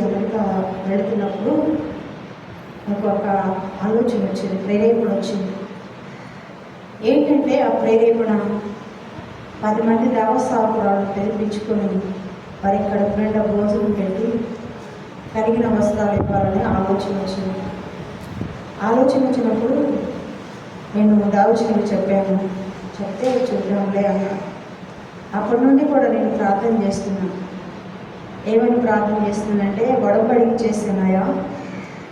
America వెళుతున్నప్పుడు నాకు ఒక ఆలోచన వచ్చింది ప్రేరేపణ వచ్చింది. ఏంటంటే ఆ ప్రేరేపణ పది మంది దేవస్థాపురాలు తెరిపించుకొని వారి ఇక్కడ ఫ్రెండ్ భోజనం పెట్టి కరిగిన వస్త్రాలు ఇవ్వాలని ఆలోచన వచ్చింది. ఆలోచన వచ్చినప్పుడు నేను దావచనకు చెప్పాను చెప్తే చూద్దాంలే అన్న. అప్పటి నుండి కూడా నేను ప్రార్థన చేస్తున్నాను. ఏమని ప్రార్థన చేస్తుందంటే గొడవబడికి చేస్తున్నాయా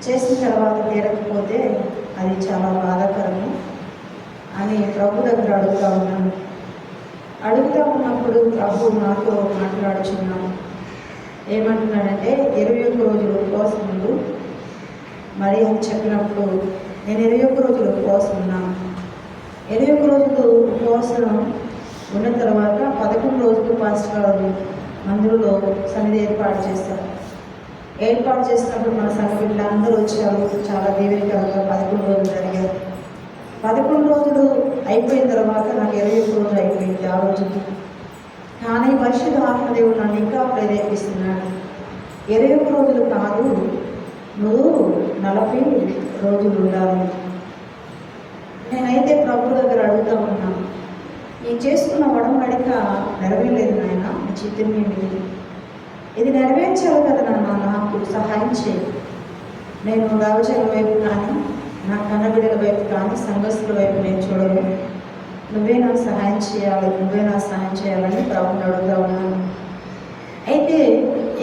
చేసిన తర్వాత తీరకపోతే అది చాలా బాధాకరము అని ప్రభు దగ్గర అడుగుతూ ఉన్నాను. అడుగుతా ఉన్నప్పుడు ప్రభు నాతో మాట్లాడుచున్నాను ఏమంటున్నాడంటే ఇరవై ఒక్క రోజులు ఉపవాసం ఉండు. మరి అని చెప్పినప్పుడు నేను ఇరవై ఒక్క రోజులు ఉపవాసం ఉన్నాను. ఇరవై ఒక్క రోజులు ఉపవాసం ఉన్న తర్వాత పదకొండు రోజులు పాస్టర్ గారు అందులో సన్నిధి ఏర్పాటు చేస్తారు ఏర్పాటు చేసినప్పుడు మన సంఘ బిడ్డలు అందరూ వచ్చారు. చాలా దీవెనకరంగా పదకొండు రోజులు జరిగారు పదకొండు రోజులు అయిపోయిన తర్వాత నాకు ఇరవై ఒక్క రోజులు అయిపోయింది ఆ రోజుకి కానీ పరిశుద్ధ ఆత్మదేవుడు నన్ను ఇంకా ప్రేరేపిస్తున్నాడు. ఇరవై ఒక్క రోజులు కాదు నువ్వు నలభై రోజులు ఉండాలి. నేనైతే ప్రభు దగ్గర అడుగుతా ఉన్నాను. నేను చేసుకున్న వడంబడిక నెరవేరలేదు నాయన. చైతన్యం లేదు ఇది నెరవేర్చాలి కదా నాన్న నాకు సహాయం చేయి. నేను దవచల వైపు కానీ నా కన్నబిడ్డల వైపు కానీ సంఘస్థుల వైపు నేను చూడలేదు నువ్వే నాకు సహాయం చేయాలి నువ్వే నాకు సహాయం చేయాలని ప్రభుని అడుగుతా ఉన్నాను అయితే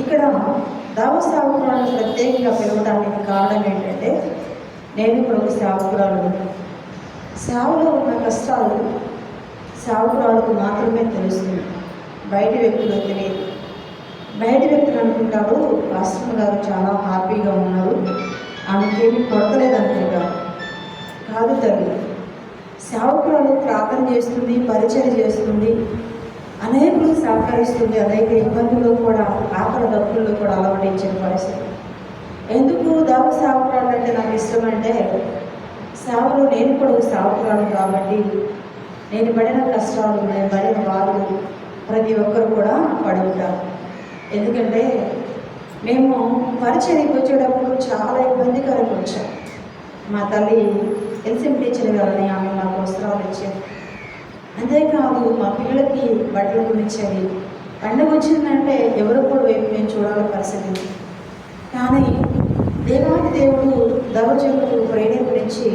ఇక్కడ దావ సాగుకురాలను ప్రత్యేకంగా పిలవడానికి కారణం ఏంటంటే నేను ఇప్పుడు ఒక సేవకురాలు సేవలో ఉన్న కష్టాలు సేవకురాలకు మాత్రమే తెలుస్తుంది. బయట వ్యక్తులకు తెలియదు బయట వ్యక్తులు అనుకుంటారు పాస్టర్ గారు చాలా హ్యాపీగా ఉన్నారు. ఆమెకేమీ కొడతలేదు అనుకుంటారు కాదు తల్లి సేవకురాలు ప్రార్థన చేస్తుంది పరిచయం చేస్తుంది అనేకులు సహకరిస్తుంది అనేక ఇబ్బందుల్లో కూడా ఆకలి దప్పుల్లో కూడా అలవడించిన పరిస్థితి. ఎందుకు దాపు సేవకురాలు అంటే నాకు ఇష్టం అంటే సేవలో నేను కూడా ఒక సేవకురాలు కాబట్టి నేను పడిన కష్టాలు నేను పడిన బాధలు ప్రతి ఒక్కరు కూడా పడుకుంటారు. ఎందుకంటే మేము పరిచయకు వచ్చేటప్పుడు చాలా ఇబ్బందికరంగా వచ్చాం. మా తల్లి ఎల్సిఎం టీచర్ గారని ఆమె మాకు వస్త్రాలు ఇచ్చేది అంతేకాదు మా పిల్లలకి బట్టలు కొనిచ్చేది పండుగ వచ్చిందంటే ఎవరు కూడా వైపు మేము చూడాలి పరిస్థితి కానీ దేవాది దేవుడు దవజనులకు ప్రేరేపణించి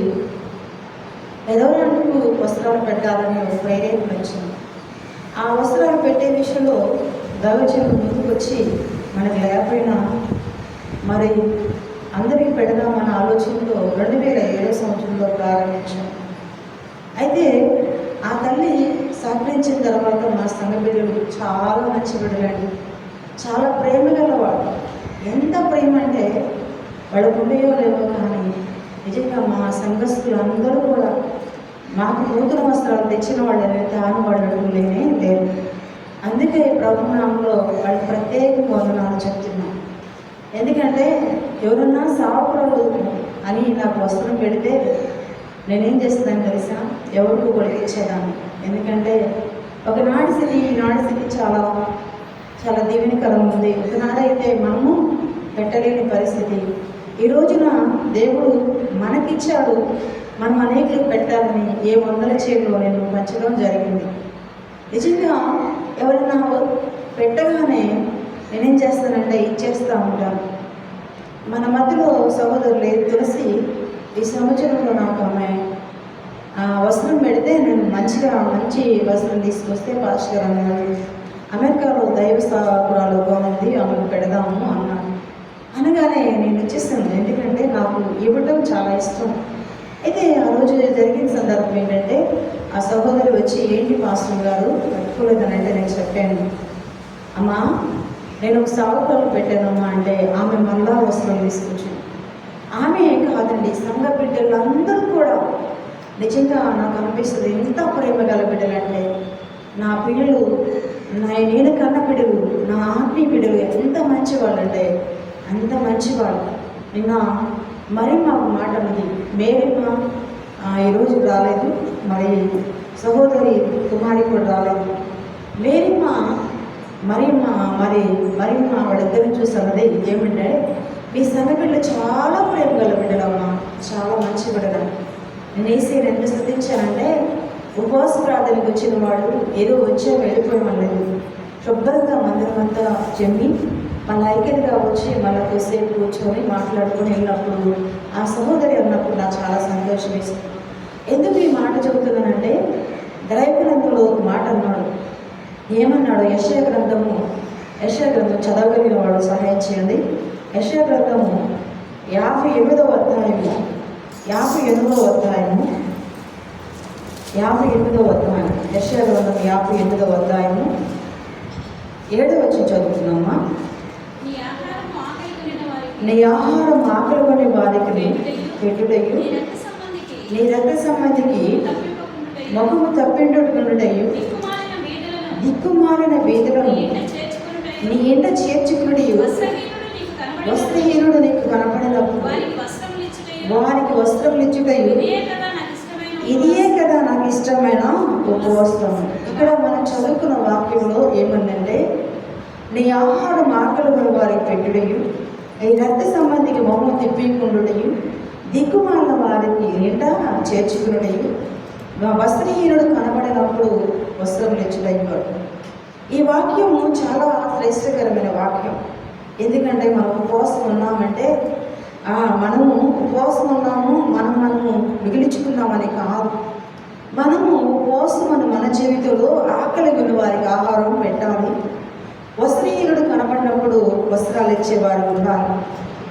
ఎదవరానికి వస్త్రాలు పెట్టాలని ఒక ప్రేరేపణ వచ్చింది ఆ అవసరాలు పెట్టే విషయంలో దవజనులు ముందుకు వచ్చి మనకు లేకపోయినా మరి అందరికీ పెడదాం మన ఆలోచనలో రెండు వేల ఏడో సంవత్సరంలో ప్రారంభించాం. అయితే ఆ తల్లి సహకరించిన తర్వాత మా సంఘ బిడ్డలు చాలా మంచి బిడ్డలండి చాలా ప్రేమ గలవాడు ఎంత ప్రేమ అంటే వాళ్ళకు ఉండేయో లేవో కానీ నిజంగా మా సంఘస్థులు అందరూ కూడా మాకు నూతన వస్త్రాలు తెచ్చిన వాళ్ళని తాను వాళ్ళు అడుగులేనే లేరు అందుకే ప్రభునామంలో వాళ్ళు ప్రత్యేక వందనాలు చెప్తున్నాం. ఎందుకంటే ఎవరన్నా సావకురాలు అని నాకు వస్త్రం పెడితే నేనేం చేస్తున్నాను తెలుసా? ఎవరికి కూడా ఇచ్చేదాన్ని. ఎందుకంటే ఒకనాటి స్థితి ఈనాటి స్థితి చాలా చాలా దీవెనకరం ఉంది. ఒకనాడైతే మనము పెట్టలేని పరిస్థితి. ఈ రోజున దేవుడు మనకిచ్చాడు. మనం అనేకులకు పెట్టాలని ఏ వందల చేతిలో నేను పంచడం జరిగింది. నిజంగా ఎవరైనా పెట్టగానే నేనేం చేస్తానంటే ఇచ్చేస్తూ ఉంటాను. మన మధ్యలో సహోదరులు తులసి ఈ సంవత్సరంలో నాకు ఆమె ఆ వస్త్రం పెడితే నేను మంచిగా మంచి వస్త్రం తీసుకొస్తే పాస్టర్ అన్నాను అమెరికాలో దైవ స్థాపురాలు బాగుంది ఆమెకు పెడదాము అన్నాను అనగానే నేను వచ్చేస్తాను ఎందుకంటే నాకు ఇవ్వటం చాలా ఇష్టం. అయితే ఆ రోజు జరిగిన సందర్భం ఏంటంటే ఆ సహోదరి వచ్చి ఏంటి మాస్టర్ గారు? పెట్టుకోలేదని నేను చెప్పాను. అమ్మా నేను ఒక సాగుకాలు పెట్టానమ్మా అంటే ఆమె మళ్ళా వస్త్రం తీసుకొచ్చింది. ఆమె కాదండి సంఘ బిడ్డలందరూ కూడా నిజంగా నాకు అనిపిస్తుంది ఎంత ప్రేమ గల బిడ్డలంటే నా పిల్లలు నా నేను కన్న బిడ్డలు నా ఆత్మీయ బిడ్డలు ఎంత మంచివాళ్ళు అంటే అంత మంచివాళ్ళు. నిన్న మరి మాకు మాట ఉంది. మేమేమా ఈరోజు రాలేదు. మరి సహోదరి కుమారి కూడా రాలేదు. మేరీమా మరి మా మరి మరి మా వాళ్ళిద్దరిని చూసి అన్నది ఏమంటే మీ సన్న బిడ్డ చాలా ప్రేమ గల బిడ్డలమ్మా చాలా మంచి బిడ్డ నేను వేసి రెండు శ్రద్ధించానంటే ఉపవాస ప్రార్థనకు వచ్చిన వాళ్ళు ఏదో వచ్చే వెళ్ళిపోవడం లేదు. శుభ్రంగా మందిరం అంతా చెమ్మి మన ఐక్యతగా వచ్చి మనతో సేపు కూర్చొని మాట్లాడుకుని వెళ్ళినప్పుడు ఆ సహోదరి అన్నప్పుడు నాకు చాలా సంతోషం వేసింది. ఎందుకు ఈ మాట చెబుతున్నానంటే దైవగ్రంథంలో ఒక మాట అన్నాడు. ఏమన్నాడు? యశయ గ్రంథము యశయ గ్రంథం చదవగలిగిన వాడు సహాయం చేయండి. యశయ గ్రంథము యాభై ఎనిమిదవ అధ్యాయము యాభై ఎనిమిదవ అధ్యాయము యాభై ఎనిమిదవ అధ్యాయం యశయ గ్రంథం యాభై ఎనిమిదవ అధ్యాయము. ఏడవ వచ్చి చదువుతున్నామా నీ ఆహారము ఆకలిగొనిన వారికి నీ ఆహారం ఆకలిగొనే వారికి పెట్టుడయు నీ రక్త సంబంధికి నీ రక్త సంబంధికి దిక్కుమాలిన వేదలను నీ ఇంట చేర్చుకొనుటయు, వస్త్రహీనుడు నీకు కనపడినప్పుడు వారికి వస్త్రం ఇచ్చుటయు ఇదే నాకు ఇష్టమైన ఇదియే కదా నాకు ఇష్టమైన ఉపవస్త్రం ఇక్కడ మనం చదువుకున్న వాక్యంలో ఏమందంటే నీ ఆహారం ఆకలి వారికి పెట్టుడయు ఈ రక్త సంబంధికి మొహం తిప్పికుండుటయు దిక్కుమాలిన వారికి నింట చేర్చుకునుడయు వస్త్రహీనుడు కనబడినప్పుడు వస్త్రం ఇచ్చుడయ్యాడు ఈ వాక్యము చాలా శ్రేష్టకరమైన వాక్యం. ఎందుకంటే మనం ఉపవాసం ఉన్నామంటే మనము ఉపవాసం ఉన్నాము మనం మనము మిగిలించుకున్నామని కాదు. మనము ఉపవాసం అని మన జీవితంలో ఆకలి ఉన్న వారికి ఆహారం పెట్టాలి. వస్త్రహీనుడు కనపడినప్పుడు వస్త్రాలు ఇచ్చేవారు కూడా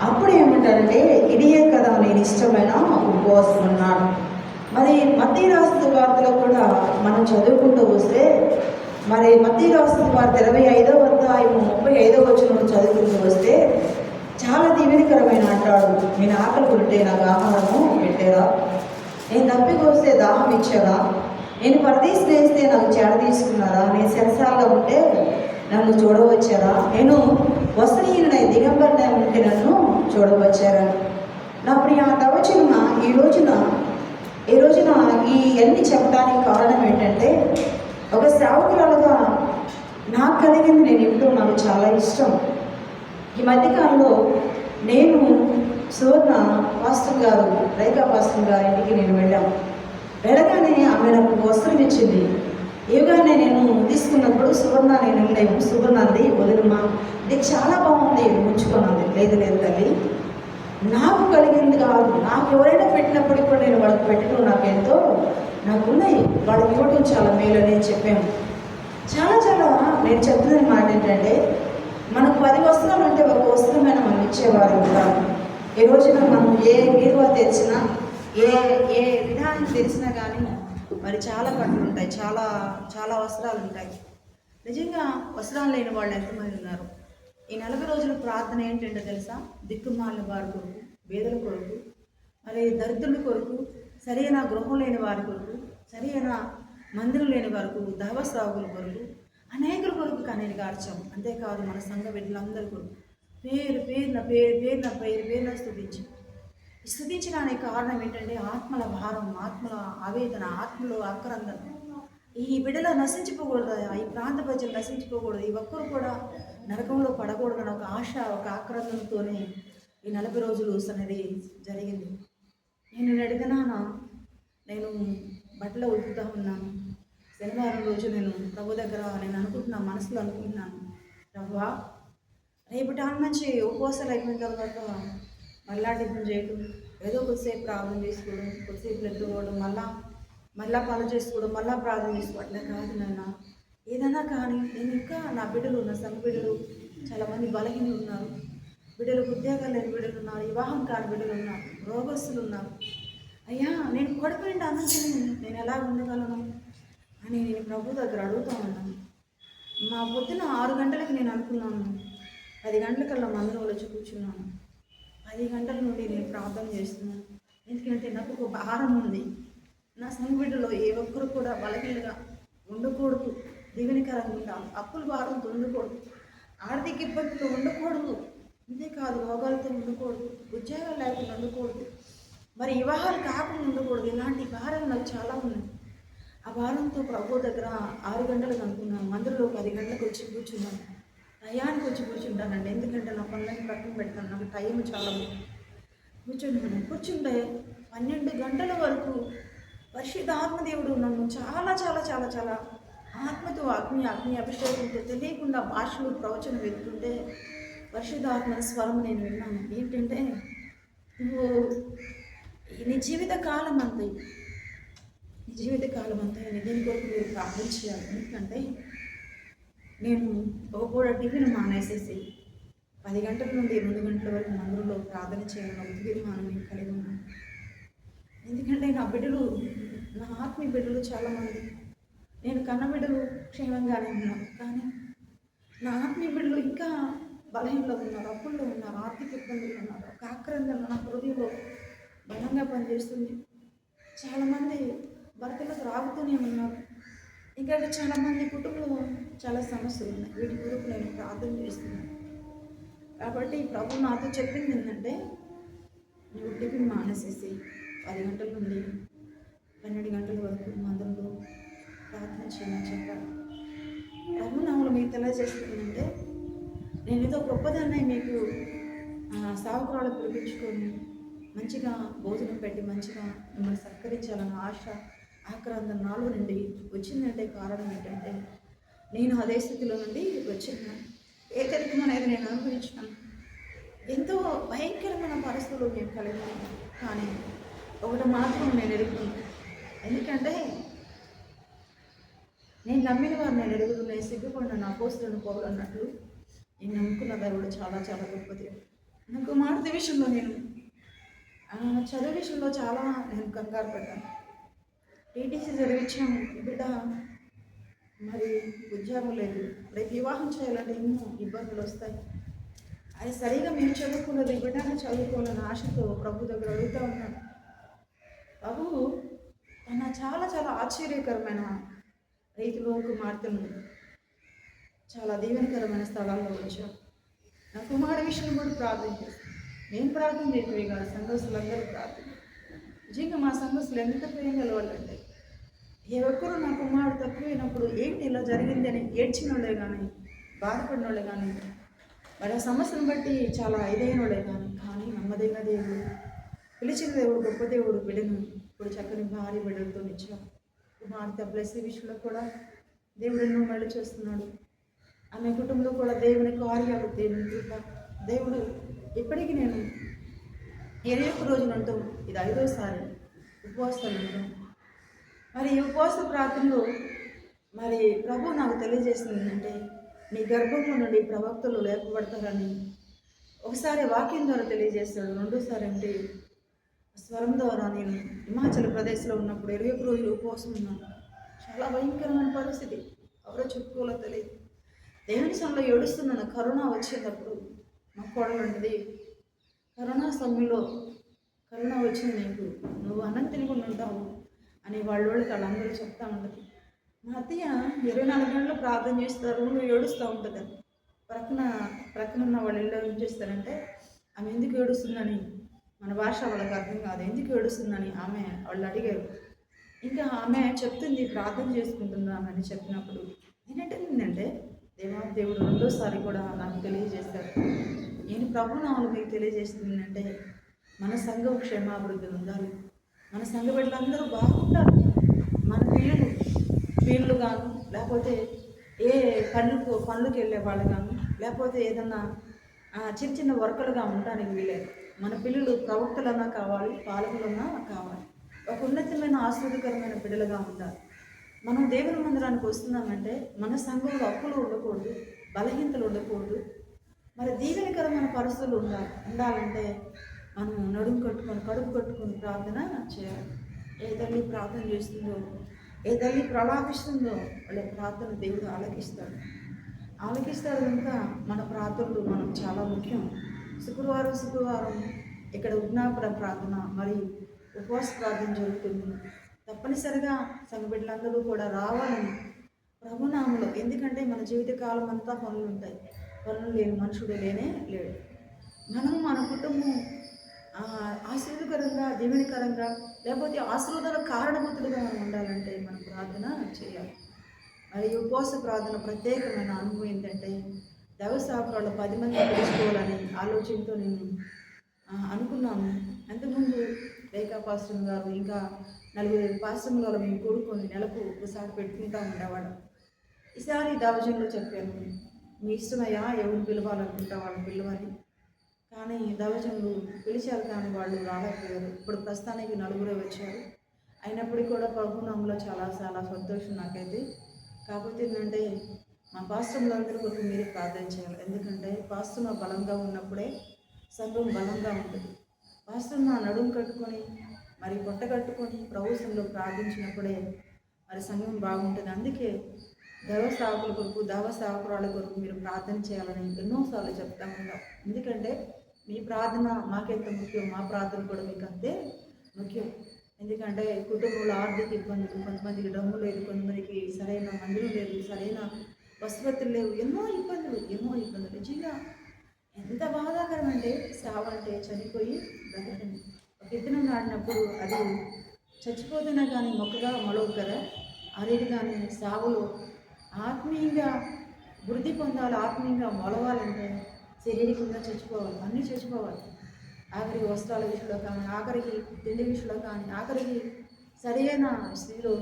అప్పుడు ఏమంటారంటే ఇదియే కదా నేను ఇష్టమైన ఉపవాసం ఉన్నాను మరి మధ్య రాష్ట్ర వార్తలో కూడా మనం చదువుకుంటూ వస్తే మరి మధ్య రాష్ట్ర వార్త ఇరవై ఐదో అధ్యాయము ముప్పై ఐదో వచ్చిన చదువుకుంటూ వస్తే చాలా దీవెనకరమైన అంటాడు నేను ఆకలి కొట్టే నాకు ఆహారము పెట్టేదా నేను తప్పికొస్తే దాహం ఇచ్చారా? నేను పరదేశం వేస్తే నాకు చేడ తీసుకున్నారా? నేను శరసాలుగా ఉంటే నన్ను చూడవచ్చారా? నేను వస్త్రహీనై దిగంబరినై ఉంటే నన్ను చూడవచ్చారా? నా ప్రియ దవచన ఈ రోజున ఈ రోజున ఈ అన్ని చెప్పడానికి కారణం ఏంటంటే ఒక సేవకురాలుగా నాకు కలిగింది నేను ఇప్పుడు నాకు చాలా ఇష్టం. ఈ మధ్యకాలంలో నేను సువర్ణ పాస్టర్ గారు రేఖా పాస్టర్ గారి ఇంటికి నేను వెళ్ళాను వెళ్ళగానే ఆమె నాకు వస్త్రం ఇచ్చింది. ఇవిగానే నేను తీసుకున్నప్పుడు సువర్ణ నేను వెళ్ళాము అంది వదిలిమా ఇది చాలా బాగుంది ఉంచుకున్నాను లేదు లేదు తల్లి నాకు కలిగింది కాదు. నాకు ఎవరైనా పెట్టినప్పుడు కూడా నేను వాళ్ళకి పెట్టడం నాకు ఎంతో నాకున్నాయి. వాళ్ళకి ఇవ్వటం చాలా మేలు అని చెప్పాము చాలా చాలా నేను చెప్తున్న మాట ఏంటంటే మనకు పది వస్త్రాలు ఉంటే ఒక వస్త్రమైన మనం ఇచ్చేవారు ఉంటారు. ఈ రోజున మనం ఏ బీరువా తెచ్చినా ఏ ఏ విధానం తెలిసినా కానీ మరి చాలా బట్టలు ఉంటాయి చాలా చాలా వస్త్రాలు ఉంటాయి. నిజంగా వస్త్రాలు లేని వాళ్ళు ఎంతమంది ఉన్నారు? ఈ నలభై రోజుల ప్రార్థన ఏంటంటే తెలుసా? దిక్కుమాలిన వారి కొరకు పేదల కొరకు మరి దరిద్రుల కొరకు సరైన గృహం లేని వారి కొరకు సరైన మందిరం లేని వారి కొరకు దైవశ్రావుల కొరకు అనేకుల కొరకు కన్నీరు గార్చాం. అంతేకాదు మన సంఘ బిడ్డలందరి కొరకు. పేరు పేరున పేరు పేరున పేరు పేరున స్థుతించాం స్థుతించడానికి కారణం ఏంటంటే ఆత్మల భారం ఆత్మల ఆవేదన ఆత్మలో ఆక్రందన ఈ బిడ్డలు నశించిపోకూడదు ఈ ప్రాంత ప్రజలు నశించిపోకూడదు. ఈ ఒక్కరు కూడా నరకంలో పడకూడదని ఒక ఆశ ఒక ఆక్రందనతోనే ఈ నలభై రోజులు అనేది జరిగింది. నేను అడిగినానా నేను బట్టలు ఉతుకుతా ఉన్నాను. శనివారం రోజు నేను ప్రభు దగ్గర నేను అనుకుంటున్నాను మనసులో అనుకుంటున్నాను. ప్రభువా రేపటి నుంచి ఉపవాసాలు అయిపోయిన తర్వాత మళ్ళా టిఫిన్ చేయడం ఏదో కొద్దిసేపు ప్రార్థన చేసుకోవడం కొద్దిసేపు నిద్రపోవడం మళ్ళా మళ్ళా పనులు చేసుకోవడం మళ్ళా ప్రార్థన చేసుకోవడం అట్లా కాదు నాన్న. ఏదైనా కానీ నేను ఇంకా నా బిడ్డలు నా సంఘ బిడ్డలు చాలామంది బలహీనలు ఉన్నారు. బిడ్డలకు ఉద్యోగాలు లేని బిడ్డలు ఉన్నారు వివాహం కాని బిడ్డలు ఉన్నారు రోగస్తులు ఉన్నారు. అయ్యా నేను కడుపు అన్నం నేను ఎలా ఉండగలను? అని నేను ప్రభు దగ్గర అడుగుతా ఉన్నాను. మా పొద్దున ఆరు గంటలకు నేను అనుకున్నాను. పది గంటలకల్లా మందులో వచ్చి కూర్చున్నాను. పది గంటల నుండి నేను ప్రార్థన చేస్తున్నాను. ఎందుకంటే నాకు ఒక భారం ఉంది. నా సంఘబిడ్డలో ఏ ఒక్కరు కూడా బలహీనగా ఉండకూడదు. దీవెనకరంగా ఉండాలి. అప్పుల భారంతో ఉండకూడదు. ఆర్థిక ఇబ్బందులు ఉండకూడదు. ఇదే కాదు రోగాలతో ఉండకూడదు. ఉద్యోగాలు లేకుండా ఉండకూడదు. మరి వివాహాలు కాకుండా ఉండకూడదు. ఇలాంటి భారాలు నాకు చాలా ఉన్నాయి. ఆ భారంతో ప్రభు దగ్గర ఆరు గంటలకు అనుకున్నాను మందిరంలో పది గంటలకు వచ్చి కూర్చున్నాను. టయానికి వచ్చి కూర్చుంటానండి. ఎందుకంటే నా పనులన్నీ టైం పెడతాను. నాకు టైం చాలా ముఖ్యం. మేడం. కూర్చుంటే పన్నెండు గంటల వరకు పరిశుద్ధాత్మ దేవుడు నన్ను చాలా చాలా చాలా చాలా ఆత్మతో అగ్ని అగ్ని అభిషేకంతో తెలియకుండా భాషలు ప్రవచనం వెళ్తుంటే పరిశుద్ధాత్మ స్వరం నేను విన్నాను. ఏంటంటే నువ్వు నీ జీవిత కాలం అంతే. నీ జీవిత కాలం అంతా. నిజం కొరకు మీరు ప్రార్థన చేయాలి? ఎందుకంటే నేను ఒక పూట టిఫిన్ మానేసేసి పది గంటల నుండి రెండు గంటల వరకు మందులో ప్రార్థన చేయాలని ఒక తీర్మానం నేను కలిగి ఉన్నాను. ఎందుకంటే నా బిడ్డలు నా ఆత్మీయ బిడ్డలు చాలామంది. నేను కన్న బిడ్డలు క్షేమంగానే ఉన్నాను కానీ నా ఆత్మీయ బిడ్డలు ఇంకా బలహీనలో ఉన్నారు అప్పుల్లో ఉన్నారు ఆర్థిక ఇబ్బందులు ఉన్నారు ఒక ఆక్రందన నా హృదయంలో బలంగా పనిచేస్తుంది. చాలామంది భర్తలకు రాగుతూనే ఉన్నారు. ఇంకా చాలామంది కుటుంబంలో చాలా సమస్యలు ఉన్నాయి. వీటి కొరకు నేను ప్రార్థన చేస్తున్నాను. కాబట్టి ప్రభు నాతో చెప్పింది ఏంటంటే నువ్వు టిఫిన్ మానేసేసి పది గంటల నుండి పన్నెండు గంటల వరకు మందులు ప్రార్థన చేయమని చెప్పారు ప్రభు నామలు మీకు తెలియజేస్తుందంటే నేను ఏదో గొప్పదాన్ని మీకు సాగుకురాలు పిలిపించుకొని మంచిగా భోజనం పెట్టి మంచిగా మిమ్మల్ని సత్కరించాలన్న ఆశ ఆక్రాంతం నాలుగు నుండి వచ్చిందంటే కారణం ఏంటంటే నేను అదే స్థితిలో నుండి వచ్చిన ఏకరికం అనేది నేను అనుభవించాను ఎంతో భయంకరమైన పరిస్థితులు నేను కలిగి కానీ ఒకటి మాత్రం నేను ఎరుగుతున్నాను. ఎందుకంటే నేను నమ్మిన వారు నేను ఎరుగుతున్నా సిగ్గుపడిన నా పోస్తులను పోవాలన్నట్లు నేను నమ్ముకున్న దేవుడు చాలా చాలా గొప్పది. నాకు మాట విషయంలో నేను చదువు విషయంలో చాలా నేను కంగారు పడ్డాను. టీటీసీ చదివించాము బిడ్డ మరి ఉద్యోగం లేదు. రేపు వివాహం చేయాలంటే ఎన్నో ఇబ్బందులు వస్తాయి. అది సరిగా మేము చదువుకున్నది బిడ్డను చదువుకోవాలని ఆశతో ప్రభు దగ్గర అడుగుతూ ఉన్నాను. ప్రభు తన చాలా చాలా ఆశ్చర్యకరమైన రీతిలో మారుతున్నాడు చాలా దీవెనకరమైన స్థలాల్లో వచ్చాం నా కుమారుడి విషయం కూడా ప్రార్థన చేస్తాను. నేను ప్రార్థన చేసేవి కాదు సంఘస్థులందరూ ప్రార్థన నిజంగా మా సంఘస్థులు ఎంత ప్రేమ గలవాళ్ళంటే ఎవరు నా కుమారుడు తక్కువైనప్పుడు ఏంటి ఇలా జరిగింది అని ఏడ్చిన వాళ్ళే కానీ బాధపడిన వాళ్ళే కానీ మరి ఆ సమస్యను బట్టి చాలా ఇదైన వాళ్ళే కానీ కానీ నమ్మదైన దేవుడు పిలిచిన దేవుడు గొప్ప దేవుడు బిడ్డను ఇప్పుడు చక్కని భార్య బిడ్డలతో ఇచ్చాం కుమార్తె బ్లెస్ విషయంలో కూడా దేవుడు ఎన్నో మళ్ళీ చేస్తున్నాడు. ఆమె కుటుంబంలో కూడా దేవుని కార్యాలు దేవుని కృప. దేవుడు ఇప్పటికీ నేను ఇరవై ఒక్క రోజులు ఉంటాం ఇది ఐదోసారి ఉపవాసాలు ఉంటాం మరి ఈ ఉపవాస ప్రార్థనలో మరి ప్రభు నాకు తెలియజేసింది ఏంటంటే నీ గర్భంలో నుండి ప్రవక్తలు లేపబడతారని ఒకసారి వాక్యం ద్వారా తెలియజేస్తాడు రెండోసారి అంటే స్వరం ద్వారా నేను హిమాచల్ ప్రదేశ్లో ఉన్నప్పుడు ఇరవై ఒక్క రోజులు ఉపవాసం ఉన్నాను. చాలా భయంకరమైన పరిస్థితి. ఎవరో చెప్పుకోలో తెలియదు. దేవుని సమయంలో ఏడుస్తున్నాను కరోనా వచ్చేటప్పుడు మా కోడలు కరోనా సమయంలో కరోనా వచ్చింది నీకు. నువ్వు అన్నం తినకుండా ఉంటావు. అని వాళ్ళ వాళ్ళకి వాళ్ళందరూ చెప్తా ఉంటుంది. మా అత్తయ్య ఇరవై నాలుగు గంటలు ప్రార్థన చేస్తారు నువ్వు ఏడుస్తూ ఉంటుంది. ప్రక్కన ప్రక్కన ఉన్న వాళ్ళు ఇల్లు ఏం చేస్తారంటే ఆమె ఎందుకు ఏడుస్తుందని? మన భాష వాళ్ళకి అర్థం కాదు ఎందుకు ఏడుస్తుందని? ఆమె వాళ్ళు అడిగారు. ఇంకా ఆమె చెప్తుంది ప్రార్థన చేసుకుంటున్నాం అని చెప్పినప్పుడు నేనేంటంటే దేవా దేవుడు రెండోసారి కూడా నాకు తెలియజేస్తారు నేను ప్రభు నామలు మీకు తెలియజేస్తుందంటే మన సంఘం క్షేమాభివృద్ధి ఉండాలి. మన సంఘ బిడ్డలందరూ బాగుంటారు మన పిల్లలు వీళ్ళు కాను లేకపోతే ఏ పనులకు పనులకు వెళ్ళే వాళ్ళు కాను లేకపోతే ఏదన్నా చిన్న చిన్న వర్కలుగా ఉండడానికి వీలేదు మన పిల్లలు ప్రవక్తలన్నా కావాలి పాలకులన్నా కావాలి. ఒక ఉన్నతమైన ఆస్వాదకరమైన బిడ్డలుగా ఉండాలి. మనం దేవుని మందిరానికి వస్తున్నామంటే మన సంఘంలో అప్పులు ఉండకూడదు బలహీనతలు ఉండకూడదు. మరి దీవెనకరమైన పరిస్థితులు ఉండాలి ఉండాలంటే మనం నడుము కట్టుకొని కడుపు కట్టుకొని ప్రార్థన చేయాలి. ఏ తల్లి ప్రార్థన చేస్తుందో ఏ తల్లి ప్రలాపిస్తుందో వాళ్ళ ప్రార్థన దేవుడు ఆలకిస్తాడు. ఆలకిస్తాడు కనుక మన ప్రార్థనలు మనం చాలా ముఖ్యం. శుక్రవారం శుక్రవారం ఇక్కడ ఉజ్ఞాపన ప్రార్థన మరి ఉపవాస ప్రార్థన జరుగుతుంది. తప్పనిసరిగా సంఘబిడ్డలందరూ కూడా రావాలని ప్రభునామంలో ఎందుకంటే మన జీవితకాలం అంతా పనులు ఉంటాయి. పనులు లేని మనుషుడు లేనే లేడు. మనం మన కుటుంబం ఆ, దేవునికరంగా లేకపోతే ఆశీర్వాదాల కారణభూతులుగా మనం ఉండాలంటే మనం ప్రార్థన చేయాలి. మరి ఉపవాస ప్రార్థన ప్రత్యేకమైన అనుభవం ఏంటంటే దేవస్థాపనాలు పది మంది తెలుసుకోవాలని ఆలోచనతో నేను అనుకున్నాను. అంతకుముందు రేఖా పాశ్రం గారు ఇంకా నలుగురు పాస్టర్ల మేము కూడుకొని నెలకు ఒకసారి పెట్టుకుంటూ ఉండేవాడు ఈసారి దావజంలో చెప్పాను మీ ఇష్టమయ్యా ఎవరు పిలవాలనుకుంటా వాళ్ళని పిలవాలి. కానీ దైవజనులు పిలిచారు కానీ వాళ్ళు రాలేకపోయారు. ఇప్పుడు ప్రస్తుతానికి నలుగురే వచ్చారు. అయినప్పటికీ కూడా ప్రభునామంలో చాలా చాలా సంతోషం నాకైతే. కాకపోతే ఏంటంటే మా పాస్టర్లందరి కొరకు మీరే ప్రార్థన చేయాలి. ఎందుకంటే పాస్టర్ బలంగా ఉన్నప్పుడే సంఘం బలంగా ఉంటుంది. పాస్టర్ నా నడుము కట్టుకొని మరి పొట్ట కట్టుకొని ప్రభుత్వంలో ప్రార్థించినప్పుడే మరి సంఘం బాగుంటుంది. అందుకే దైవ సేవకుల కొరకు దైవ సేవకురాల కొరకు మీరు ప్రార్థన చేయాలని ఎన్నోసార్లు చెప్తా ఉంటాం. ఎందుకంటే మీ ప్రార్థన మాకెంత ముఖ్యం? మా ప్రార్థన కూడా మీకు అంతే ముఖ్యం. ఎందుకంటే కుటుంబంలో ఆర్థిక ఇబ్బందులు కొంతమందికి డబ్బు లేదు కొంతమందికి సరైన మందులు లేదు సరైన వసతులు లేవు ఎన్నో ఇబ్బందులు ఎన్నో ఇబ్బందులు. నిజంగా ఎంత బాధాకరం అంటే సేవ అంటే చనిపోయి బ్రతకండి ఒక విత్తనం నాటినప్పుడు అది చచ్చిపోతున్నా కానీ మొక్కగా మొలవు కదా. ఆ కానీ సేవలో ఆత్మీయంగా వృద్ధి పొందాలి ఆత్మీయంగా మొలవాలంటే శారీరకంగా చచ్చిపోవాలి. అన్నీ చచ్చిపోవాలి. ఆఖరికి వస్త్రాల విషయంలో కానీ ఆఖరికి తిండి విషయంలో కానీ ఆఖరికి సరైన స్త్రీలు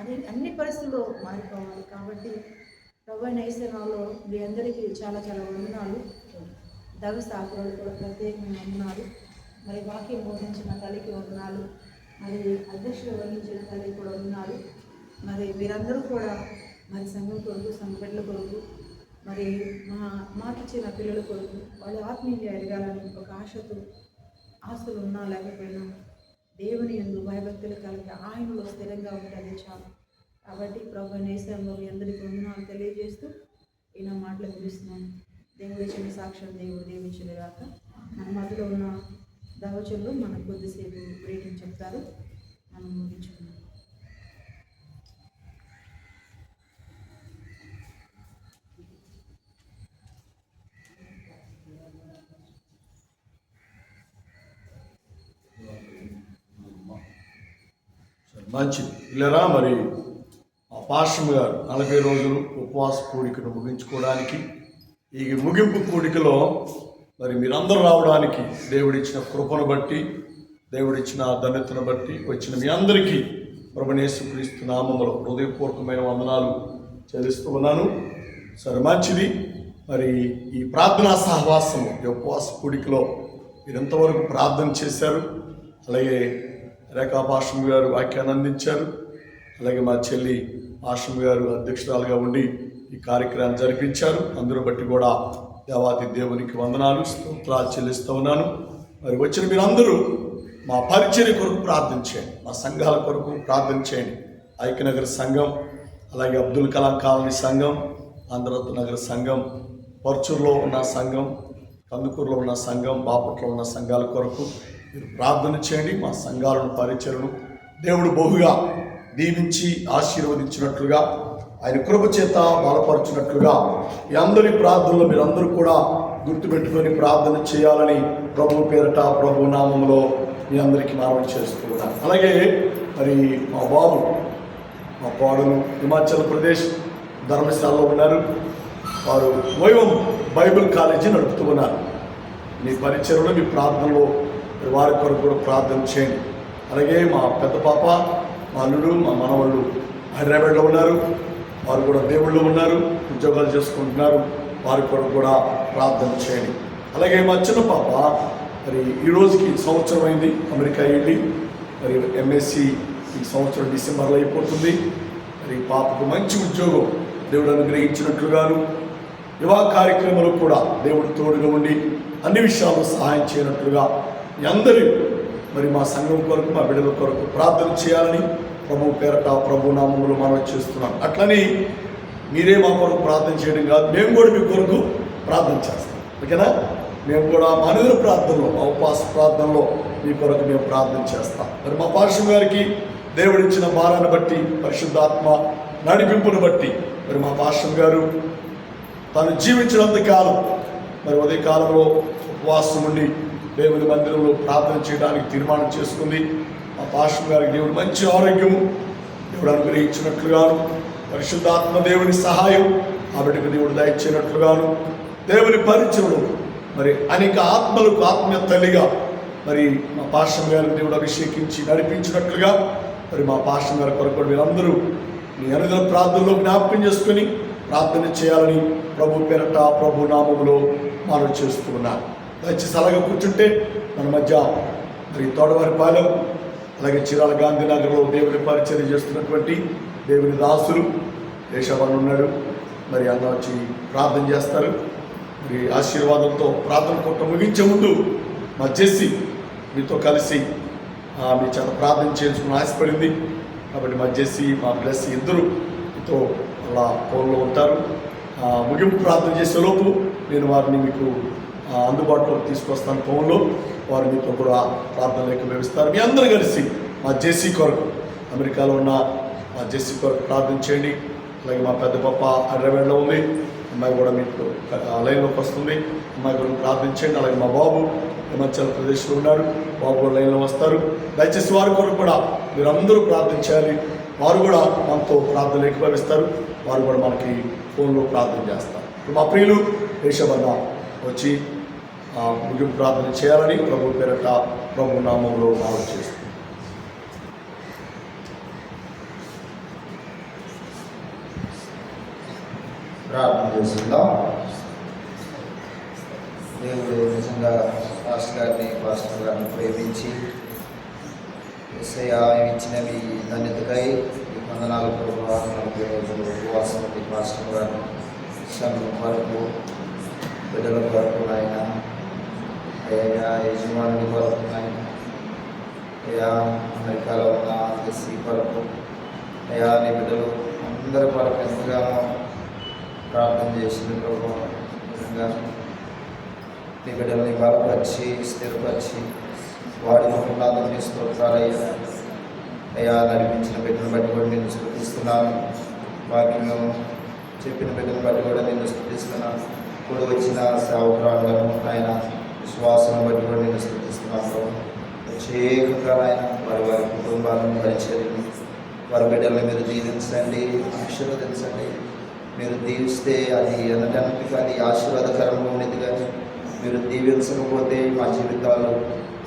అన్ని అన్ని పరిస్థితుల్లో మారిపోవాలి. కాబట్టి ప్రభు నైసేనాలో మీ అందరికీ చాలా చాలా వందనాలు. దవి స్థాపకులు కూడా ప్రత్యేకమైన వందనాలు. మరి వాక్యం బోధించిన తల్లికి వందనాలు. మరి అధ్యక్షులు వహించిన తల్లికి కూడా ఉన్నారు మరి మీరందరూ కూడా మరి సంఘం కొరకు సంఘ బిడ్డల కొరకు మరి మా మాకిచ్చిన పిల్లల కొరకు వాళ్ళు ఆత్మీయంగా ఎదగాలని ఒక ఆశతో ఆశలు ఉన్నా లేకపోయినా దేవుని ఎందు భయభక్తులు కలిగి ఆయనలో స్థిరంగా ఉంటుంది చాలు. కాబట్టి ప్రభు నేసంలో మీ అందరికీ వందనాలు తెలియజేస్తూ ఈయన మాటలు ముగిస్తున్నాను. దేవుడి ఇచ్చిన సాక్ష్యం దేవుడు దీవించిన గాక మన మధ్యలో ఉన్న దవచలు మనకు కొద్దిసేపు గ్రీటింగ్ చెప్తారు. మనం ముగించుకుంటాం మంచిది. ఇల్లరా మరి ఆ పాశ్రం గారు నలభై రోజులు ఉపవాస కూడికను ముగించుకోవడానికి ఈ ముగింపు కూడికలో మరి మీరందరూ రావడానికి దేవుడిచ్చిన కృపను బట్టి దేవుడిచ్చిన ధన్యతను బట్టి వచ్చిన మీ అందరికీ ప్రభునేసు క్రీస్తు నామంలో హృదయపూర్వకమైన వందనాలు చెల్లిస్తూ ఉన్నాను. సరే మంచిది. మరి ఈ ప్రార్థనా సహవాసము ఈ ఉపవాస కూడికలో మీరు ఎంతవరకు ప్రార్థన చేశారు? అలాగే రేఖా పాశ్రం గారు వ్యాఖ్యాన్ని అందించారు. అలాగే మా చెల్లి ఆశ్రమ గారు అధ్యక్షురాలుగా ఉండి ఈ కార్యక్రమాన్ని జరిపించారు. అందరూ బట్టి కూడా దేవాది దేవునికి వందనాలు స్తోత్రాలు చెల్లిస్తూ ఉన్నాను. మరి వచ్చిన మీరందరూ మా పరిచర్య కొరకు ప్రార్థన చేయండి. మా సంఘాల కొరకు ప్రార్థన చేయండి. ఐక్యనగర్ సంఘం అలాగే అబ్దుల్ కలాం కాలనీ సంఘం ఆంధ్రరత్న నగర సంఘం పర్చూరులో ఉన్న సంఘం కందుకూరులో ఉన్న సంఘం బాపట్లో ఉన్న సంఘాల కొరకు మీరు ప్రార్థన చేయండి మా సంఘాలను పరిచయను దేవుడు బహుగా దీవించి ఆశీర్వదించినట్లుగా ఆయన కృప చేత బలపరుచినట్లుగా ఈ అందరి ప్రార్థనలు మీరందరూ కూడా గుర్తుపెట్టుకొని ప్రార్థన చేయాలని ప్రభు పేరట ప్రభు నామంలో మీ అందరికీ మనవి చేస్తూ అలాగే మరి మా బాబు మా పాడును హిమాచల్ ప్రదేశ్ ధర్మశాలలో ఉన్నారు. వారు వైవం బైబిల్ కాలేజీ నడుపుతూ ఉన్నారు. మీ పరిచయంలో మీ ప్రార్థనలో వారి కొరకు కూడా ప్రార్థన చేయండి. అలాగే మా పెద్ద పాప మా అల్లుడు మా మనవాళ్ళు హైదరాబాద్లో ఉన్నారు. వారు కూడా దేవుళ్ళు ఉన్నారు ఉద్యోగాలు చేసుకుంటున్నారు. వారి కొరకు కూడా ప్రార్థన చేయండి. అలాగే మా చిన్న పాప మరి ఈ రోజుకి సంవత్సరం అయింది అమెరికా వెళ్ళి మరి ఎంఎస్సి ఈ సంవత్సరం డిసెంబర్లో అయిపోతుంది. మరి పాపకు మంచి ఉద్యోగం దేవుడు అనుగ్రహించినట్లుగాను వివాహ కార్యక్రమాలకు కూడా దేవుడు తోడుగా ఉండి అన్ని విషయాల్లో సహాయం చేయనట్లుగా మీ అందరూ మరి మా సంఘం కొరకు మా బిడ్డల కొరకు ప్రార్థన చేయాలని ప్రభు పేరట ప్రభు నామములు మనం చేస్తున్నాం. అట్లని మీరే మా కొరకు ప్రార్థన చేయడం కాదు మేము కూడా మీ కొరకు ప్రార్థన చేస్తాం. ఓకేనా? మేము కూడా మా అనుదిన ప్రార్థనలో మా ఉపవాస ప్రార్థనలో మీ కొరకు మేము ప్రార్థన చేస్తాం. మరి మా పార్శ్వం గారికి దేవుడిచ్చిన భారాన్ని బట్టి పరిశుద్ధాత్మ నడిపింపును బట్టి మరి మా పార్శ్వం గారు తను జీవించినంత కాలం మరి అదే కాలంలో ఉపవాసం ఉండి దేవుని మందిరంలో ప్రార్థన చేయడానికి తీర్మానం చేసుకుంది. మా పాషం గారికి దేవుడు మంచి ఆరోగ్యము. దేవుడు అనుగ్రహించినట్లుగాను పరిశుద్ధాత్మ దేవుని సహాయం. ఆవిడకు దేవుడు దయచేయనట్లుగాను దేవుని పరిచయం మరి అనేక ఆత్మలకు ఆత్మీయ తల్లిగా మరి మా పాషం గారిని దేవుడు అభిషేకించి నడిపించినట్లుగా మరి మా పాషం గారి కొరకు మీరందరూ మీ అనుదిన ప్రార్థనలో జ్ఞాపకం చేసుకుని ప్రార్థన చేయాలని ప్రభు పేరట ప్రభు నామములో మనం చేస్తున్నాను దయచేసి అలాగే కూర్చుంటే మన మధ్య మరి తోడవారిపాలెం అలాగే చీరాల గాంధీనగర్లో దేవుని పరిచయం చేస్తున్నటువంటి దేవుని దాసులు దేశవన్ ఉన్నాడు. మరి అన్న వచ్చి ప్రార్థన చేస్తారు. మరి ఆశీర్వాదంతో ప్రార్థన కొట్ట ముగించే ముందు మా జెస్సి మీతో కలిసి మీ చాలా ప్రార్థన చేయించుకుని ఆశపడింది. కాబట్టి మా జెస్సి మా బ్లెస్ ఇద్దరు మీతో అలా ఫోన్లో ఉంటారు. ముగింపు ప్రార్థన చేసే లోపు నేను వారిని మీకు అందుబాటులోకి తీసుకొస్తాను ఫోన్లో వారు మీతో కూడా ప్రార్థన ఏకమేవిస్తారు మీ అందరూ కలిసి మా జేసీ కొరకు అమెరికాలో ఉన్న మా జేసీ కొరకు ప్రార్థన చేయండి. అలాగే మా పెద్ద పప్ప హైదరాబాద్లో ఉంది. అమ్మాయి కూడా మీకు లైన్లోకి వస్తుంది. అమ్మాయి కూడా ప్రార్థించండి అలాగే మా బాబు హిమాచల్ ప్రదేశ్లో ఉన్నాడు. బాబు కూడా లైన్లో వస్తారు. దయచేసి వారి కొరకు కూడా మీరందరూ ప్రార్థించాలి వారు కూడా మనతో ప్రార్థన ఏకీభవిస్తారు వారు కూడా మనకి ఫోన్లో ప్రార్థన చేస్తారు. మా ప్రియులు దేశబన్న వచ్చి ముగింపు ప్రార్థన చేయాలని ప్రభు పేరట ప్రభు నామంలో భావం చేస్తారు ప్రార్థన చేస్తుందాం? దేవుడు నిజంగా పాస్టర్ గారిని పాస్టర్ గారిని ప్రేమించి ఎస్ఐ ఇచ్చినవి ధన్యతకై వందనాలు ప్రభావ నలభై రోజులు ఉపవాసం పాస్టర్ గారు శ్రమం వరకు బిడ్డల కొరకు ఆయన అయ్యా యజమాని కొరకు అయ్యా అమెరికాలో ఉన్న ఎస్సీ కొరకు అయ్యా నీ బిడ్డలు అందరి కొరకు ఎంతగానో ప్రార్థన చేసింది ప్రభు. నిజంగా నీ బిడ్డల్ని బలపరిచి స్థిరపరిచి వాడిని పునాదుని స్తోత్రాలయ్యా. అయ్యా నడిపించిన బిడ్డను బట్టి కూడా నేను స్థుతిస్తున్నాను. వాక్యం చెప్పిన బిడ్డను బట్టి కూడా నేను స్థుతిస్తున్నాను. ఇప్పుడు వచ్చిన సేవకురాలను ఆయన విశ్వాసం బట్టి కూడా నేను స్థుతిస్తున్నాను ప్రభు. ప్రత్యేకంగా ఆయన వారి వారి కుటుంబాలను పరిచయం. వారి బిడ్డల్ని మీరు దీవించండి ఆశీర్వదించండి. మీరు దీవిస్తే అది అనటానికి అది ఆశీర్వాదకరంగా ఉండేది కానీ మీరు దీవించకపోతే మా జీవితాలు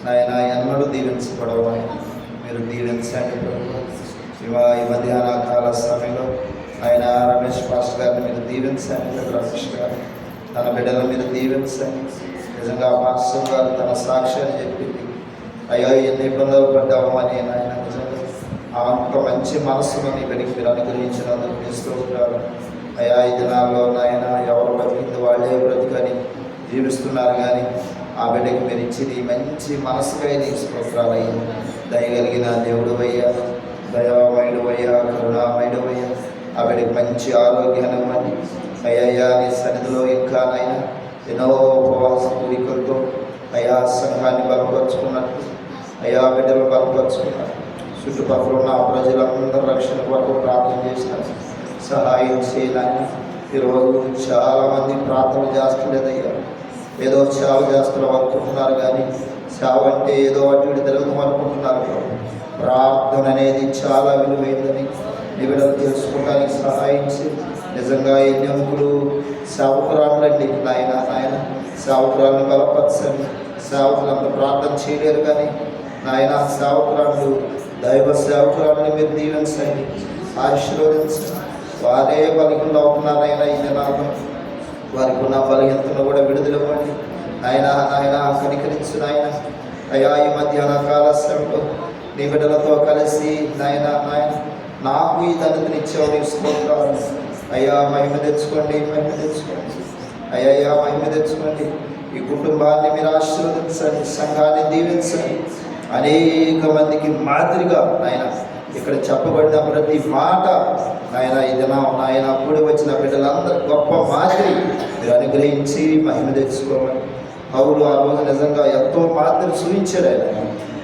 నాయన ఎన్నడూ దీవించబడవు ఆయన మీరు దీవించండి ప్రభు. ఈ మధ్యాహ్న కాల సమయంలో ఆయన రమేష్ పాస్టర్ గారిని మీరు దీవించండి రమేష్ గారు. తన బిడ్డల మీద దీవించండి నిజంగా మాస్టర్ గారు తన సాక్ష్యాన్ని చెప్పింది. అయ్యో ఎన్ని ఇబ్బందులు పడ్డామో అని ఆయన నిజంగా అంత మంచి మనస్సును నీ బిడ్డకి మీరు అనుగ్రహించినందుకు చేస్తూ ఉంటారు అయ్యా ఈ దినాల్లో నాయన ఎవరు బతికింది వాళ్ళే బ్రతికని జీవిస్తున్నారు కానీ ఆ బిడ్డకి మీరు ఇచ్చింది మంచి మనసుకై నీ స్తోత్రాలు అయ్యా దయగలిగిన దేవుడు అయ్యా దయామయుడు అయ్యా కరుణామయుడు అయ్యా. ఆ బిడ్డకి మంచి ఆరోగ్యాన్ని అయ్యా నీ సన్నిధిలో ఇంకా నాయన ఎన్నో ఉపవాస కోరికలతో అయ్యా సంఘాన్ని బలపరుచుకున్నట్టు అయ్యా బిడ్డలు బలపరుచుకున్నట్టు చుట్టుపక్కల ఉన్న ప్రజలందరూ రక్షణ కొరకు ప్రార్థన చేసినారు సహాయం చేయడానికి ఈరోజు చాలామంది ప్రార్థన చేస్తలేదయ్యా ఏదో సేవ చేస్తున్నాం అనుకుంటున్నారు కానీ సేవ అంటే ఏదో అటు ఇటు తిరుగుతాం అనుకుంటున్నారు ప్రార్థన అనేది చాలా విలువైందని నిబిడలు తెలుసుకోవడానికి సహాయించి నిజంగా ఎన్ని సేవకురాలండి నాయన నాయన. సేవకురాలను బలపరచండి. సేవకులంతా ప్రార్థన చేయలేరు కానీ నాయన సేవకురాలు దైవ సేవకురాలని మీరు దీవించండి. ఆశీర్వదించండి. వారే బలహీనలు అవుతున్నారైనా ఈ దినాల్లో వారికి ఉన్న బలహీనతను కూడా విడుదలవ్వండి ఆయన ఆయన కనికరించు నాయన. అయ్యా ఈ మధ్యాహ్న కాల సమయంలో నీ బిడ్డలతో కలిసి నాయన నాయన నాకు ఈ ధనతని ఇచ్చావు నీ స్తోత్రాలు అయ్యా మహిమ తెచ్చుకోండి మహిమ తెచ్చుకోండి. అయ్యా మహిమ తెచ్చుకోండి. ఈ కుటుంబాన్ని మీరు ఆశీర్వదించండి సంఘాన్ని దీవించండి. అనేక మందికి మాదిరిగా ఆయన ఇక్కడ చెప్పబడిన ప్రతి మాట నాయన ఈ నాయన కూడి వచ్చిన బిడ్డలందరూ గొప్ప మాదిరి. మీరు అనుగ్రహించి మహిమ తెచ్చుకోవాలి. అవును ఆ రోజు నిజంగా ఎంతో మాటలు చూపించాడు ఆయన.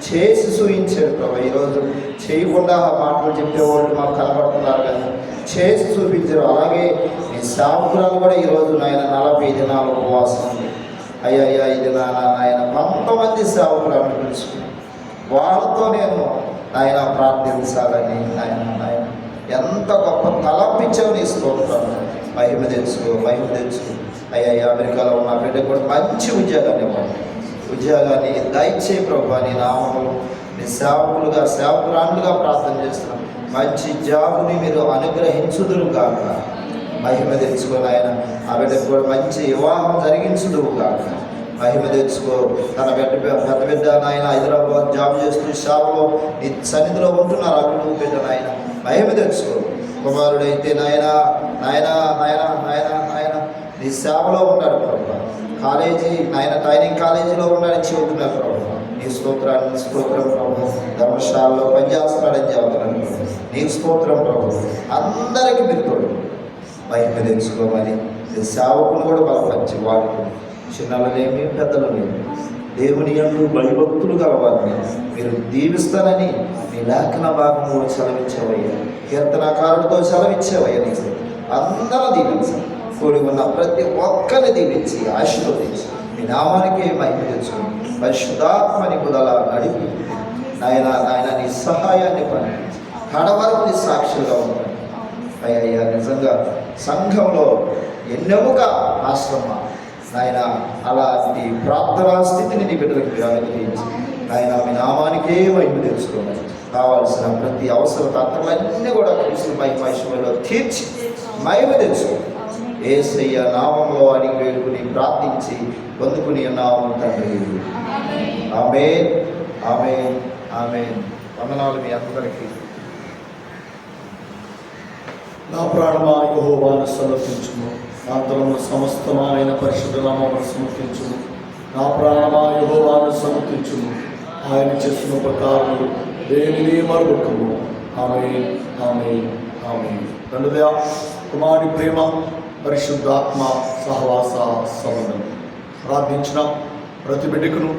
చేసి చూపించాడు ప్రభా. ఈరోజు చేయకుండా ఆ మాటలు చెప్పేవాళ్ళు మాకు కనబడుతున్నారు కానీ చేసి చూపించారు. అలాగే ఈ సాపురాలు కూడా ఈరోజు నాయన నలభై దినాలు ఉపవాసం ఉంది. అయ్యా అయ్యా ఇది నా నాయన కొంతమంది సేవకులను పిలుచుకున్నాను వాళ్ళతో నేను ఆయన ప్రార్థించాలని నాయన నాయన. ఎంత గొప్ప తలపించావు నీ స్తోత్రం. మహిమ తెలుసుకో మహిమ తెలుసుకో అయ్యా అమెరికాలో ఉన్న బిడ్డ కూడా మంచి ఉద్యోగాన్ని ఇవ్వండి. ఉద్యోగాన్ని దయచేయి ప్రభా నీ నామములు నీ సేవకులుగా సేవకురాండుగా ప్రార్థన చేస్తున్నాం. మంచి జాబుని మీరు అనుగ్రహించుదురు కాక మహిమ తెచ్చుకొని ఆయన ఆ బిడ్డకు కూడా మంచి వివాహం జరిగించుదువు కాక మహిమ తెచ్చుకో. తన బిడ్డ పెద్ద బిడ్డ నాయన హైదరాబాద్ జాబ్ చేస్తూ షాపులో నీ సన్నిధిలో ఉంటున్నారు ఆ బిడ్డ నాయన. మహిమ తెచ్చుకో. కుమారుడైతే నాయన నాయన నాయన నాయన. నీ సేవలో ఉన్నాడు ప్రభు. కాలేజీ నాయన ట్రైనింగ్ కాలేజీలో ఉన్నాడని చెబుతున్నారు ప్రభు. నీ స్తోత్రాన్ని స్తోత్రం ప్రభు. ధర్మశాలలో పనిచేస్తున్నాడని చెబుతున్నాను నీ స్తోత్రం ప్రభు. అందరికీ మీరు తోడు. మహిమ తెచ్చుకోమని ఈ సేవకులు కూడా బలపరిచి వాడుకుని చిన్నలనేమి పెద్దలనేమి. దేవుని యందు భయభక్తులు గలవారిని. మీరు దీవిస్తానని నీ లేఖన భాగంలో సెలవిచ్చేవయ్యా. కీర్తనకారుడితో సెలవిచ్చేవయ్యా నీకు అందరూ దీవించాలి. కూడి ఉన్న ప్రతి ఒక్కరిని దీవించి ఆశీర్వదించి మీ నామానికి మహిమ తెచ్చుకుని పరిశుద్ధాత్మని కుదల నడిపి. నాయన నాయన నీ సహాయాన్ని పంపించి కడవరకు నీ సాక్షులుగా అయ్యా నిజంగా సంఘంలో ఎన్నెముగా ఆశ్రమ. నాయన అలాంటి ప్రార్థనా స్థితిని నీ బిడ్డలకు మీరు అనుగ్రహించి ఆయన మీ నామానికే మహిమ తెలుసుకోమని కావాల్సిన ప్రతి అవసర తత్వలన్నీ కూడా క్రీస్తు మహిమలో తీర్చి మహిమ తెలుసుకోండి ఏసయ్య నామంలో అడిగి వేడుకుని ప్రార్థించి పొందుకుని నామం తండ్రి. ఆమె ఆమె ఆమె వందనాలు మీ అందరికీ. నా ప్రాణమా యహోవాను సమర్పించుము. నా సమస్తమైన పరిశుద్ధ నామమును సమర్పించుము. నా ప్రాణమా యహోవాను సమర్పించుము. ఆయన చేసిన ఉపకారములు దేనిని మరొకము. ఆమె ఆమె ఆమె తండ్రిదయా కుమారి ప్రేమ పరిశుద్ధాత్మ సహవాస సంబంధం. ప్రార్థించిన ప్రతి బిడ్డకును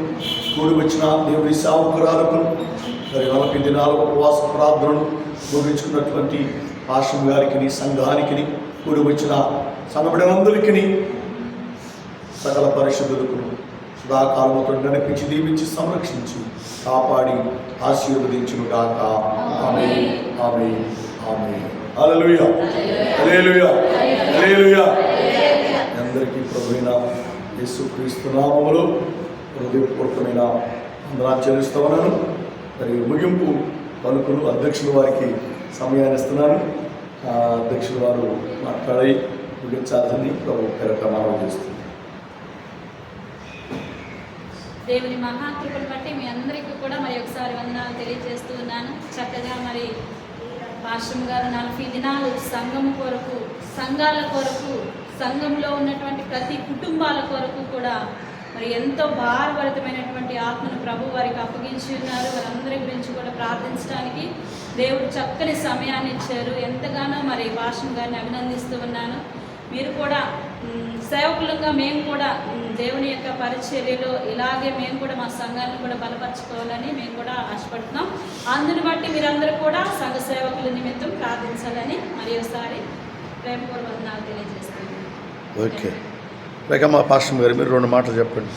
కూడి వచ్చిన దేవుడి సేవకురాలకు మరి నలభై దినాల ఉపవాస ప్రార్థనను ముగించుకున్నటువంటి ఆశ్రమ గారికి సంఘానికి కూడి వచ్చిన సంఘబడినందరికీ సకల పరిశుద్ధులకు సదాకాలముతో నడిపించి దీవించి సంరక్షించి కాపాడి ఆశీర్వదించును గాక ఆమె ఆమె ఆమె హల్లెలూయా. హల్లెలూయా. హల్లెలూయా. అందరికీ ప్రభువైన యేసుక్రీస్తు నామములో హృదయపూర్వకమైన వందనాలు చెల్లిస్తూ ఉన్నాను. మరి ముగింపు పలుకులు అధ్యక్షుల వారికి సమయాన్ని ఇస్తున్నాను. ఆ, అధ్యక్షుల వారు మాట్లాడి ముగించాలని ప్రభు పేరట మనవి చేస్తుంది. దేవుని మహాకృపను బట్టి మీ అందరికీ కూడా మరి ఒకసారి వందనాలు తెలియజేస్తూ ఉన్నాను. చక్కగా మరి భాషం గారు నలభై దినాలు సంఘం కొరకు సంఘాల కొరకు సంఘంలో ఉన్నటువంటి ప్రతి కుటుంబాల కొరకు కూడా మరి ఎంతో భారభరితమైనటువంటి ఆత్మను ప్రభు వారికి అప్పగించి ఉన్నారు. వారందరి గురించి కూడా ప్రార్థించడానికి దేవుడు చక్కని సమయాన్ని ఇచ్చారు. ఎంతగానో మరి భాషం గారిని అభినందిస్తూ ఉన్నాను. మీరు కూడా సేవకులుగా మేము కూడా దేవుని యొక్క పరిచర్యలో ఇలాగే మేము కూడా మా సంఘాన్ని కూడా బలపరచుకోవాలని మేము కూడా ఆశపడుతున్నాం. అందుని బట్టి మీరందరూ కూడా సంఘ సేవకుల నిమిత్తం ప్రార్థించాలని మరి ఒకసారి ప్రేమపూర్వకంగా తెలియజేస్తున్నాను. ఓకే. మా పాస్టర్ గారు మీరు రెండు మాటలు చెప్పండి.